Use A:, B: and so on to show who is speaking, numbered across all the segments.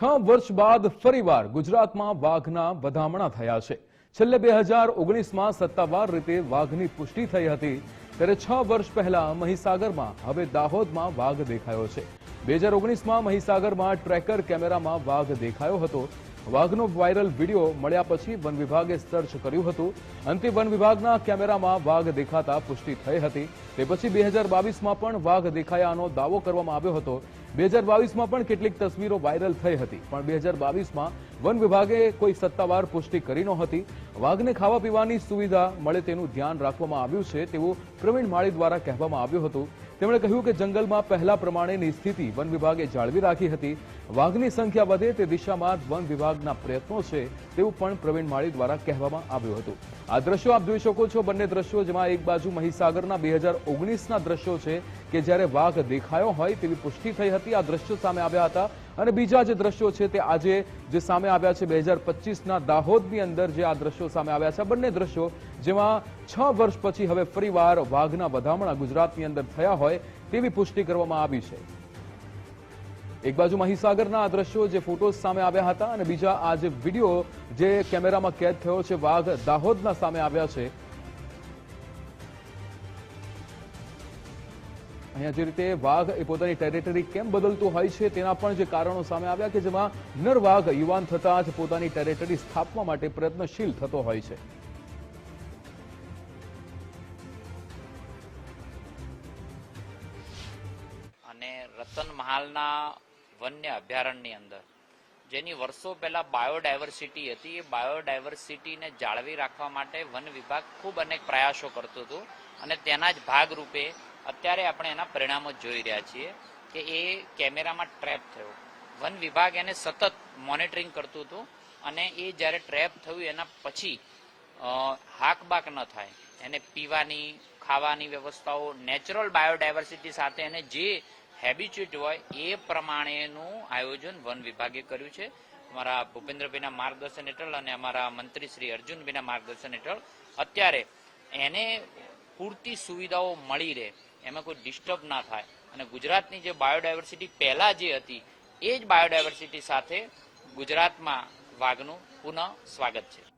A: છ વર્ષ બાદ ફરીવાર ગુજરાતમાં વાઘના વધામણા થયા છે. છેલ્લે બે હજાર ઓગણીસમાં સત્તાવાર રીતે વાઘની પુષ્ટિ થઈ હતી. ત્યારે છ વર્ષ પહેલા મહીસાગરમાં હવે દાહોદમાં વાઘ દેખાયો છે. બે હજાર ઓગણીસમાં મહીસાગરમાં ટ્રેકર કેમેરામાં વાઘ દેખાયો હતો. વાઘનો વાયરલ વીડિયો મળ્યા પછી વન વિભાગે સર્ચ કર્યું હતું. અંતે વન વિભાગના કેમેરામાં વાઘ દેખાતા પુષ્ટિ થઈ હતી. તે પછી બે હજાર બાવીસમાં પણ વાઘ દેખાયાનો દાવો કરવામાં આવ્યો હતો. બે હજાર બાવીસમાં પણ કેટલીક તસવીરો વાયરલ થઈ હતી. પણ બે હજાર બાવીસમાં વન વિભાગે કોઈ સત્તાવાર પુષ્ટિ કરી નહોતી. વાઘને ખાવા પીવાની સુવિધા મળે તેનું ધ્યાન રાખવામાં આવ્યું છે તેવું પ્રવીણ માળી દ્વારા કહેવામાં આવ્યું હતું. તેમણે કહ્યું કે જંગલમાં પહેલા પ્રમાણેની સ્થિતિ વન વિભાગે જાળવી રાખી હતી. વાઘની સંખ્યા વધે તે દિશામાં વન વિભાગના પ્રયત્નો છે તેવું પણ પ્રવીણ માળી દ્વારા કહેવામાં આવ્યું હતું. આ દ્રશ્યો આપ જોઈ શકો છો. બંને દ્રશ્યો જેમાં એક બાજુ મહીસાગરના બે હજાર ઓગણીસના દ્રશ્યો છે કે જ્યારે વાઘ દેખાયો હોય તેવી પુષ્ટિ થઈ હતી. આ દ્રશ્યો સામે આવ્યા હતા. અને બીજા જે દ્રશ્યો છે તે આજે જે સામે આવ્યા છે, બે હજાર પચીસના દાહોદની અંદર જે આ દ્રશ્યો સામે આવ્યા છે. બંને દ્રશ્યો જેમાં છ વર્ષ પછી હવે ફરીવાર વાઘના વધામણા ગુજરાતની અંદર થયા હોય તેવી પુષ્ટિ કરવામાં આવી છે. એક બાજુ મહીસાગરના આ દ્રશ્યો જે ફોટોઝ સામે આવ્યા હતા અને બીજા આ જે વીડિયો જે કેમેરામાં કેદ થયો છે, વાઘ દાહોદના સામે આવ્યા છે. અહીંયા જે રીતે વાઘ એ પોતાની ટેરેટરી કેમ બદલતું હોય છે તેના પણ જે કારણો સામે આવ્યા કે જેમાં નર વાઘ યુવાન થતા જ પોતાની ટેરેટરી સ્થાપવા માટે પ્રયત્નશીલ થતો હોય છે.
B: અને રતન મહાલના વન્ય અભયારણ્યની અંદર. જેની વર્ષો પહેલા બાયોડાયવર્સિટી હતી, એ બાયોડાયવર્સિટીને જાળવી રાખવા માટે વન વિભાગ ખૂબ અનેક પ્રયાસો કરતું હતું અને તેના જ ભાગરૂપે અત્યારે આપણે એના પરિણામો જોઈ રહ્યા છીએ કે એ કેમેરામાં ટ્રેપ થયો. વન વિભાગ એને સતત મોનિટરિંગ કરતું હતું અને એ જ્યારે ટ્રેપ થયું, એના પછી હાકબાક ન થાય. એને પીવાની, ખાવાની વ્યવસ્થાઓ, નેચરલ બાયોડાયવર્સિટી સાથે એને જે હેબિચ્યુટ હોય એ પ્રમાણેનું આયોજન વન વિભાગે કર્યું છે. અમારા ભૂપેન્દ્રભાઈના માર્ગદર્શન હેઠળ અને અમારા મંત્રી શ્રી અર્જુનભાઈના માર્ગદર્શન હેઠળ અત્યારે એને પૂરતી સુવિધાઓ મળી રહે, એમાં કોઈ ડિસ્ટર્બ ના થાય. અને ગુજરાતની જે બાયોડાયવર્સિટી પહેલાં જે હતી, એ જ બાયોડાયવર્સિટી સાથે ગુજરાતમાં વાઘનું પુનઃ સ્વાગત છે.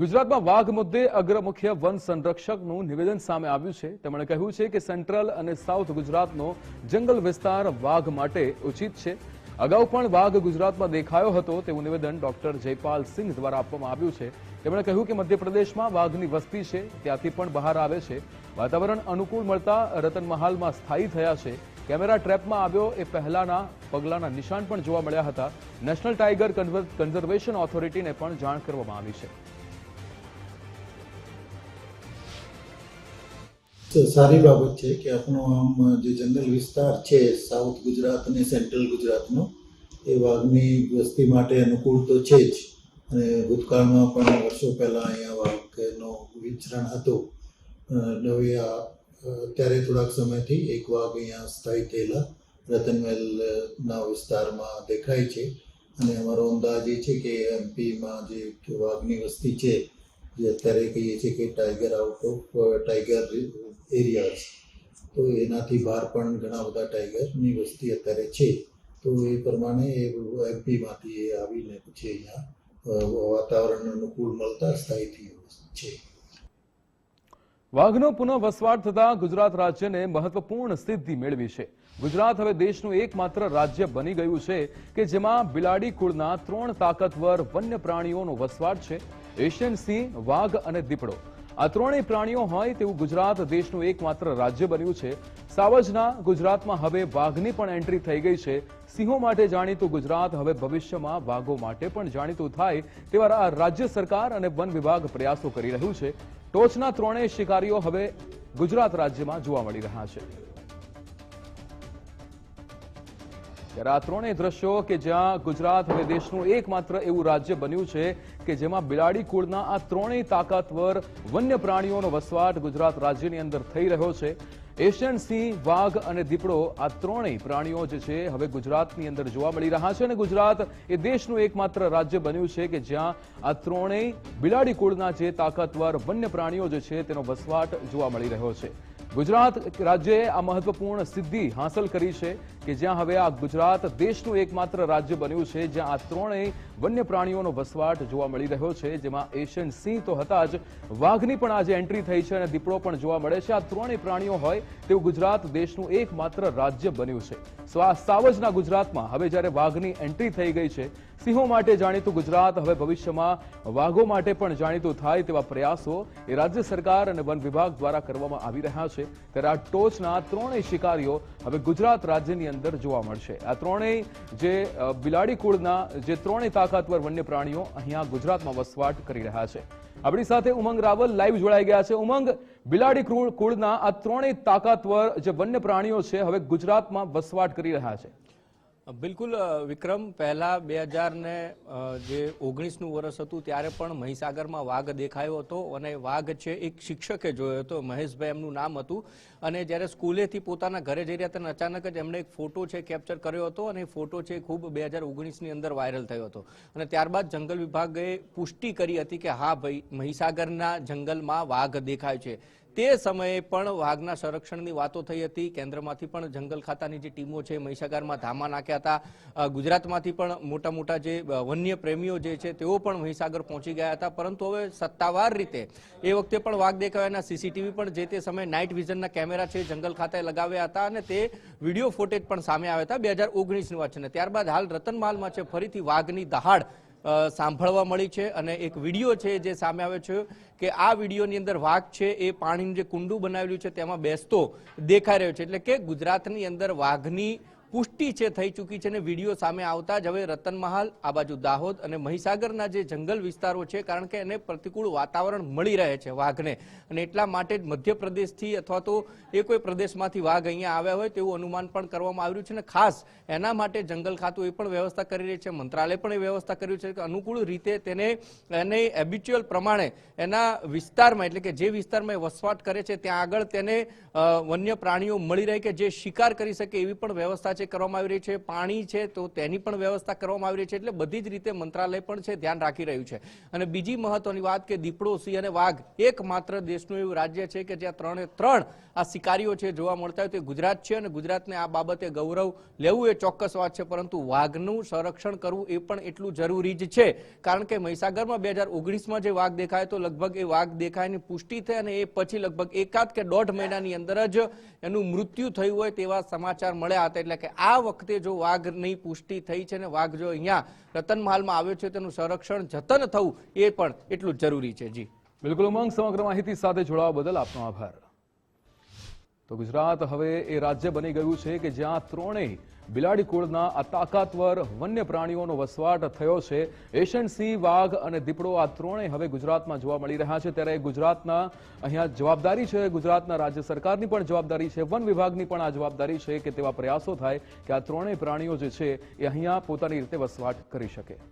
A: ગુજરાતમાં વાઘ મુદ્દે અગ્ર મુખ્ય વન સંરક્ષકનું નિવેદન સામે આવ્યું છે. તેમણે કહ્યું છે કે સેન્ટ્રલ અને સાઉથ ગુજરાતનો જંગલ વિસ્તાર વાઘ માટે ઉચિત છે. અગાઉ પણ વાઘ ગુજરાતમાં દેખાયો હતો તેવું નિવેદન ડોક્ટર જયપાલ સિંઘ દ્વારા આપવામાં આવ્યું છે. તેમણે કહ્યું કે મધ્યપ્રદેશમાં વાઘની વસ્તી છે, ત્યાંથી પણ બહાર આવે છે. વાતાવરણ અનુકૂળ મળતા રતનમહાલમાં સ્થાયી થયા છે. કેમેરા ટ્રેપમાં આવ્યો એ પહેલાના પગલાના નિશાન પણ જોવા મળ્યા હતા. નેશનલ ટાઈગર કન્ઝર્વેશન ઓથોરિટીને પણ જાણ કરવામાં આવી છે.
C: સારી બાબત છે કે આપણો આમ જે જંગલ વિસ્તાર છે સાઉથ ગુજરાત અને સેન્ટ્રલ ગુજરાતનો એ વાઘની વસ્તી માટે અનુકૂળ તો છે જ. અને ભૂતકાળમાં પણ વર્ષો પહેલાં અહીંયા વાઘનો વિચરણ હતું. હવે આ અ, અત્યારે થોડાક સમયથી એક વાઘ અહીંયા સ્થાયી થયેલા રતનમહેલના વિસ્તારમાં દેખાય છે. અને અમારો અંદાજ એ છે કે એમપીમાં જે વાઘની વસ્તી છે અત્યારે કહીએ છીએ કે tiger out of tiger areas તો એનાથી બહાર પણ ઘણા બધા ટાઈગરની વસ્તી અત્યારે છે. તો એ પ્રમાણે એ એમપીમાંથી એ આવીને પછી અહીંયા વાતાવરણ અનુકૂળ મળતા સ્થાયી થયું છે.
A: વાઘનો પુનઃ વસવાટ થતા ગુજરાત રાજ્યને મહત્વપૂર્ણ સિદ્ધિ મેળવી છે. ગુજરાત હવે દેશનું એકમાત્ર રાજ્ય બની ગયું છે કે જેમાં બિલાડી કુળના ત્રણ તાકતવર વન્ય પ્રાણીઓનો વસવાટ છે. એશિયન સિંહ, વાઘ અને દીપડો. આ ત્રણેય પ્રાણીઓ હોય તેવું ગુજરાત દેશનું એકમાત્ર રાજ્ય બન્યું છે. સાવજના ગુજરાતમાં હવે વાઘની પણ એન્ટ્રી થઈ ગઈ છે. સિંહો માટે જાણીતું ગુજરાત હવે ભવિષ્યમાં વાઘો માટે પણ જાણીતું થાય તેવા રાજ્ય સરકાર અને વન વિભાગ પ્રયાસો કરી રહ્યું છે. ટોચના ત્રણેય શિકારીઓ હવે ગુજરાત રાજ્યમાં જોવા મળી રહ્યા છે. ત્યારે આ ત્રણેય દ્રશ્યો કે જ્યાં ગુજરાત હવે દેશનું એકમાત્ર એવું રાજ્ય બન્યું છે કે જેમાં બિલાડી કુળના આ ત્રણેય તાકાતવર વન્ય પ્રાણીઓનો વસવાટ ગુજરાત રાજ્યની અંદર થઈ રહ્યો છે. એશિયન સિંહ વાઘ અને દીપડો આ ત્રણેય પ્રાણીઓ જે છે હવે ગુજરાતની અંદર જોવા મળી રહ્યા છે અને ગુજરાત એ દેશનું એકમાત્ર રાજ્ય બન્યું છે કે જ્યાં આ ત્રણેય બિલાડી કુળના જે તાકાતવર વન્ય પ્રાણીઓ જે છે તેનો વસવાટ જોવા મળી રહ્યો છે. ગુજરાત રાજ્યએ આ મહત્વપૂર્ણ સિદ્ધિ હાંસલ કરી છે કે જ્યાં હવે આ ગુજરાત દેશનું એકમાત્ર રાજ્ય બન્યું છે, જ્યાં આ ત્રણેય વન્ય પ્રાણીઓનો વસવાટ જોવા મળી રહ્યો છે. જેમાં એશિયન સિંહ તો હતા જ, વાઘની પણ આજે એન્ટ્રી થઈ છે અને દીપડો પણ જોવા મળે છે. આ ત્રણેય પ્રાણીઓ હોય તેવું ગુજરાત દેશનું એકમાત્ર રાજ્ય બન્યું છે. સો આ સાવજના ગુજરાતમાં હવે જ્યારે વાઘની એન્ટ્રી થઈ ગઈ છે, સિંહો માટે જાણીતું ગુજરાત હવે ભવિષ્યમાં વાઘો માટે પણ જાણીતું થાય તેવા પ્રયાસો એ રાજ્ય સરકાર અને વન વિભાગ દ્વારા કરવામાં આવી રહ્યા છે. ત્યારે આ ટોચના ત્રણેય શિકારીઓ હવે ગુજરાત રાજ્યની અંદર જોવા મળશે. આ ત્રણેય જે બિલાડી કુળના જે ત્રણેય તાકાતવર વન્ય પ્રાણીઓ અહીંયા ગુજરાતમાં વસવાટ કરી રહ્યા છે. આપણી સાથે ઉમંગ રાવલ લાઈવ જોડાઈ ગયા છે. ઉમંગ, બિલાડી કુળ- કુળના આ ત્રણેય તાકાતવર જે વન્ય પ્રાણીઓ છે, હવે ગુજરાતમાં વસવાટ કરી રહ્યા છે.
D: બિલકુલ વિક્રમ, પહેલા બે હજાર ને જે ઓગણીસનું વર્ષ હતું ત્યારે પણ મહીસાગરમાં વાઘ દેખાયો હતો અને વાઘ છે એક શિક્ષકે જોયો હતો, મહેશભાઈ એમનું નામ હતું. અને જ્યારે સ્કૂલેથી પોતાના ઘરે જઈ રહ્યા હતા અચાનક જ એમણે એક ફોટો છે કેપ્ચર કર્યો હતો અને ફોટો છે ખૂબ બે હજાર ઓગણીસની અંદર વાયરલ થયો હતો. અને ત્યારબાદ જંગલ વિભાગે પુષ્ટિ કરી હતી કે હા ભાઈ, મહીસાગરના જંગલમાં વાઘ દેખાય છે. તે સમયે પણ વાઘના સંરક્ષણની વાતો થઈ હતી. કેન્દ્રમાંથી પણ જંગલ ખાતાની જે ટીમો છે, મહીસાગરમાં ધામા નાખ્યા હતા. ગુજરાતમાંથી પણ મોટા મોટા જે વન્ય પ્રેમીઓ જે છે, તેઓ પણ મહીસાગર પહોંચી ગયા હતા. પરંતુ હવે સત્તાવાર રીતે એ વખતે પણ વાઘ દેખાયાના સીસીટીવી પણ જે તે સમયે નાઇટ વિઝનના કેમેરા છે, જંગલ ખાતાએ લગાવ્યા હતા અને તે વીડિયો ફૂટેજ પણ સામે આવ્યા હતા બે હજાર ઓગણીસની વાત છે. અને ત્યારબાદ હાલ રતનમાલમાં છે, ફરીથી વાઘની દહાડ સાંભળવા મળી છે અને એક વીડિયો છે જે સામે આવ્યો છે કે આ વિડીયોની અંદર વાઘ છે એ પાણીનું જે કુંડું બનાવેલું છે તેમાં બેસતો દેખાઈ રહ્યો છે. એટલે કે ગુજરાતની અંદર વાઘની પુષ્ટિ છે, થઈ ચૂકી છે અને વીડિયો સામે આવતા જ હવે રતનમહાલ આ બાજુ દાહોદ અને મહીસાગરના જે જંગલ વિસ્તારો છે, કારણ કે એને પ્રતિકૂળ વાતાવરણ મળી રહે છે વાઘને. અને એટલા માટે જ મધ્યપ્રદેશથી અથવા તો એ કોઈ પ્રદેશમાંથી વાઘ અહીંયા આવ્યા હોય તેવું અનુમાન પણ કરવામાં આવ્યું છે. અને ખાસ એના માટે જંગલ ખાતું એ પણ વ્યવસ્થા કરી રહી છે, મંત્રાલય પણ એ વ્યવસ્થા કર્યું છે કે અનુકૂળ રીતે તેને એને હેબિચ્યુઅલ પ્રમાણે એના વિસ્તારમાં, એટલે કે જે વિસ્તારમાં એ વસવાટ કરે છે, ત્યાં આગળ તેને વન્ય પ્રાણીઓ મળી રહે કે જે શિકાર કરી શકે એવી પણ વ્યવસ્થા છે કરવામાં આવી રહી છે, પાણી છે, તો તેની પણ વ્યવસ્થા કરવામાં આવી રહી છે, એટલે બધી જ રીતે મંત્રાલય પણ છે, ધ્યાન રાખી રહ્યું છે. અને બીજી મહત્વની વાત કે દીપડો, સિંહ અને વાઘ એકમાત્ર દેશનું એવું રાજ્ય છે કે જ્યાં ત્રણે ત્રણ આ શિકારીઓ છે જોવા મળતા હોય, તે ગુજરાત છે અને ગુજરાતને આ બાબતે ગૌરવ લેવું એ ચોક્કસ વાત છે, પરંતુ વાઘનું સંરક્ષણ કરવું એ પણ એટલું જરૂરી જ છે. કારણ કે મહીસાગરમાં બે હજાર ઓગણીસમાં જે વાઘ દેખાય તો લગભગ એ વાઘ દેખાયની પુષ્ટિ થઈ અને એ પછી લગભગ એકાદ કે દોઢ મહિનાની અંદર જ એનું મૃત્યુ થયું હોય તેવા સમાચાર મળ્યા હતા, એટલે કે આ વખતે જો વાઘની પુષ્ટિ થઈ છે ને વાઘ જો અહીંયા રતનમહાલમાં આવ્યો છે, તેનું સંરક્ષણ જતન થવું એ પણ એટલું જરૂરી છે. જી.
A: બિલકુલ ઉમંગ, સમગ્ર માહિતી સાથે જોડાવા બદલ આપનો આભાર. તો ગુજરાત હવે એ રાજ્ય બની ગયું છે કે જ્યાં ત્રણેય બિલાડી કુળના આ તાકાતવર વન્ય પ્રાણીઓનો વસવાટ થયો છે. એશિયન સિંહ વાઘ અને દીપડો આ ત્રણેય હવે ગુજરાતમાં જોવા મળી રહ્યા છે. ત્યારે ગુજરાતના અહીંયા જવાબદારી છે, ગુજરાતના રાજ્ય સરકારની પણ જવાબદારી છે, વન વિભાગની પણ આ જવાબદારી છે કે તેવા પ્રયાસો થાય કે આ ત્રણેય પ્રાણીઓ જે છે એ અહીંયા પોતાની રીતે વસવાટ કરી શકે.